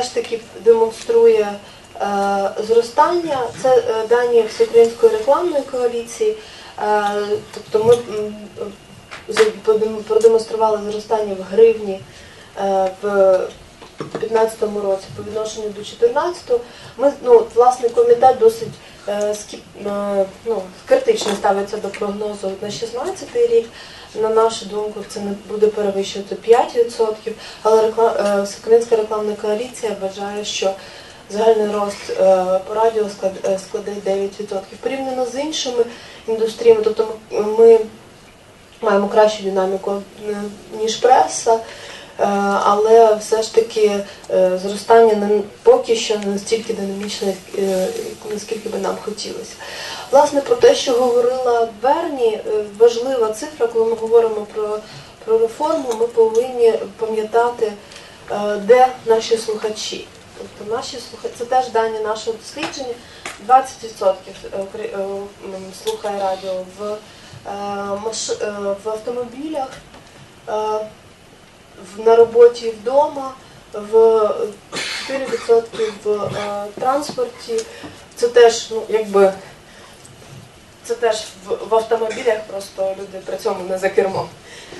все ж таки демонструє е, зростання. Це е, дані Всеукраїнської рекламної коаліції. Е, тобто ми продемонстрували зростання в гривні в 2015 році по відношенню до 2014. Ми, ну, от, власне, комітет досить ну, критично ставиться до прогнозу на 16 рік. На нашу думку, це не буде перевищувати 5%, але рекла... е, рекламна коаліція вважає, що загальний рост е, по радіо е, складе 9%. Порівняно з іншими індустріями, тобто ми- маємо кращу динаміку ніж преса, але все ж таки зростання не поки що не настільки динамічне, наскільки би нам хотілося. Власне, про те, що говорила Берні, е, важлива цифра, коли ми говоримо про, про реформу, ми повинні пам'ятати, е, де наші слухачі. Тобто наші слухачі, це теж дані нашого дослідження. 20% укра- е, слухає радіо в, в автомобілях, на роботі вдома, в 4% в транспорті. Це теж, ну, якби, це теж в, автомобілях, просто люди при цьому не за кермом.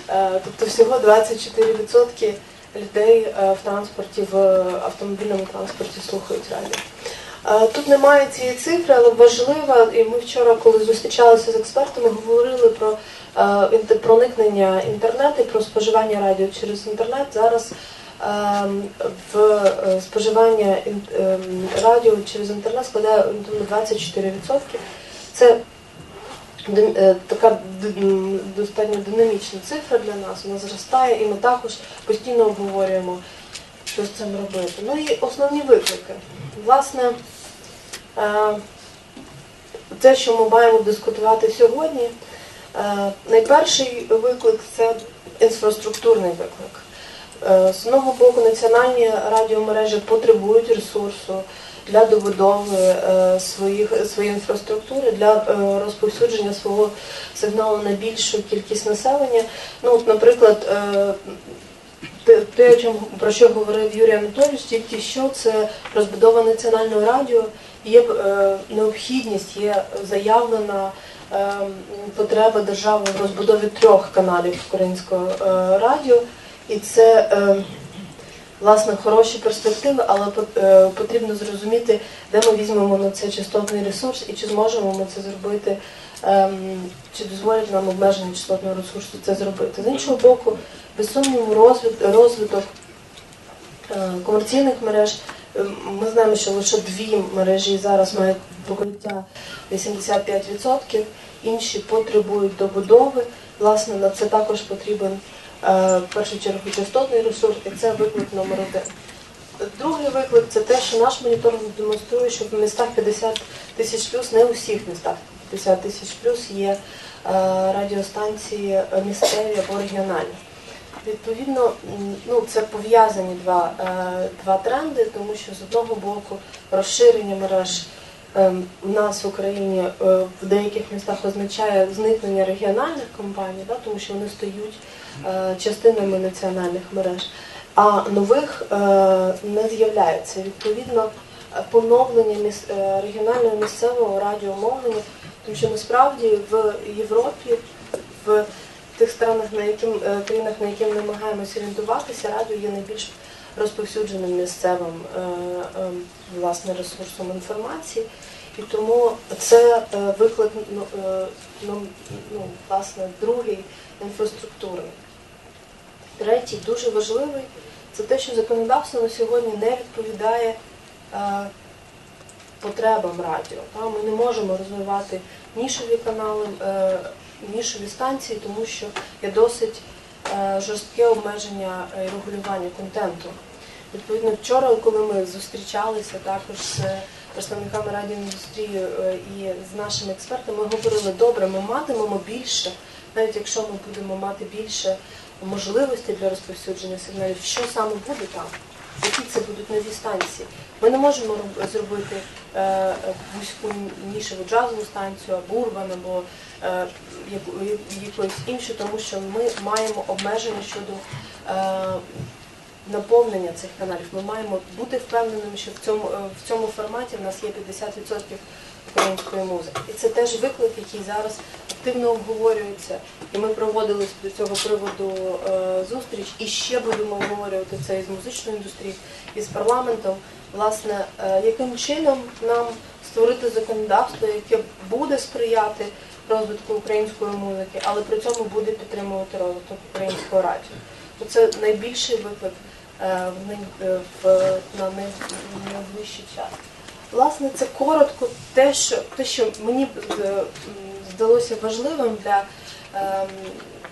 Е, Тобто всього 24% людей е, в транспорті, в автомобільному транспорті слухають радіо. Е, Тут немає цієї цифри, але важлива, і ми вчора, коли зустрічалися з експертами, говорили про проникнення інтернету і про споживання радіо через інтернет. Зараз в споживання радіо через інтернет складає орієнтовно 24%. Це така достатньо динамічна цифра для нас, вона зростає, і ми також постійно обговорюємо, що з цим робити. Ну і основні виклики. Власне, е, те, що ми маємо дискутувати сьогодні, е, найперший виклик це інфраструктурний виклик. Е, З одного боку, національні радіомережі потребують ресурсу для добудови е, своїх, своєї інфраструктури, для е, розповсюдження свого сигналу на більшу кількість населення. Ну, от, наприклад, е, те, про що говорив Юрій Анатолійович, тільки що це розбудова національного радіо, є необхідність, є заявлена потреба держави в розбудові трьох каналів українського радіо, і це власне хороші перспективи, але е, потрібно зрозуміти, де ми візьмемо на це частотний ресурс і чи зможемо ми це зробити, ем, чи дозволять нам обмеження частотного ресурсу це зробити. З іншого боку, без сумніву, розвиток е, комерційних мереж. Е, Ми знаємо, що лише дві мережі зараз мають покриття 85%, інші потребують добудови. Власне, на це також потрібен в першу чергу частотний ресурс, і це виклик номер один. Другий виклик це те, що наш моніторинг демонструє, що в містах 50 тисяч плюс, не у всіх містах 50 тисяч плюс є е, радіостанції е, місцеві або регіональні. Відповідно, ну це пов'язані два, е, два тренди, тому що з одного боку розширення мереж у нас в Україні е, в деяких містах означає зникнення регіональних компаній, да, тому що вони стають е, частинами національних мереж, а нових е, не з'являється. Відповідно, поновлення міс- регіонального місцевого радіомовлення, тому що насправді в Європі, в тих странах, на яким країнах, на які ми намагаємося орієнтуватися, радіо є найбільш розповсюдженим місцевим е, е, власне ресурсом інформації. І тому це е, виклик ну, ну, ну, власне, другий інфраструктурний. Третій, дуже важливий, це те, що законодавство на сьогодні не відповідає потребам радіо. Ми не можемо розвивати нішові канали, нішові станції, тому що є досить жорстке обмеження і регулювання контенту. Відповідно, вчора, коли ми зустрічалися також з представниками радіоіндустрії е, і з нашими експертами, ми говорили, добре, ми матимемо більше, навіть якщо ми будемо мати більше можливостей для розповсюдження сигналів, що саме буде там, які це будуть нові станції. Ми не можемо зробити е, вузьку нішеву джазову станцію, або урбан, або е, яку- якусь іншу, тому що ми маємо обмеження щодо е, наповнення цих каналів. Ми маємо бути впевненими, що в цьому, в цьому форматі в нас є 50% української музики. І це теж виклик, який зараз активно обговорюється. І ми проводили з цього приводу е, зустріч і ще будемо обговорювати це із музичною індустрією, і з парламентом. Власне, е, яким чином нам створити законодавство, яке буде сприяти розвитку української музики, але при цьому буде підтримувати розвиток українського радіо. Це найбільший виклик е, на най- найближчий час. Власне, це коротко те, що те, що мені здалося важливим для, ем,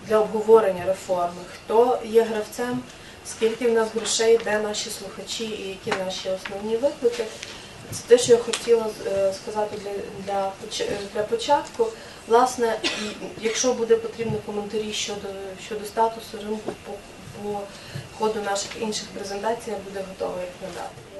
для обговорення реформи. Хто є гравцем, скільки в нас грошей, де наші слухачі і які наші основні виклики. Це те, що я хотіла е, сказати для, для, е, для початку. Власне, якщо буде потрібно коментарі щодо, щодо статусу ринку по, по ходу наших інших презентацій, я буду готова їх надати.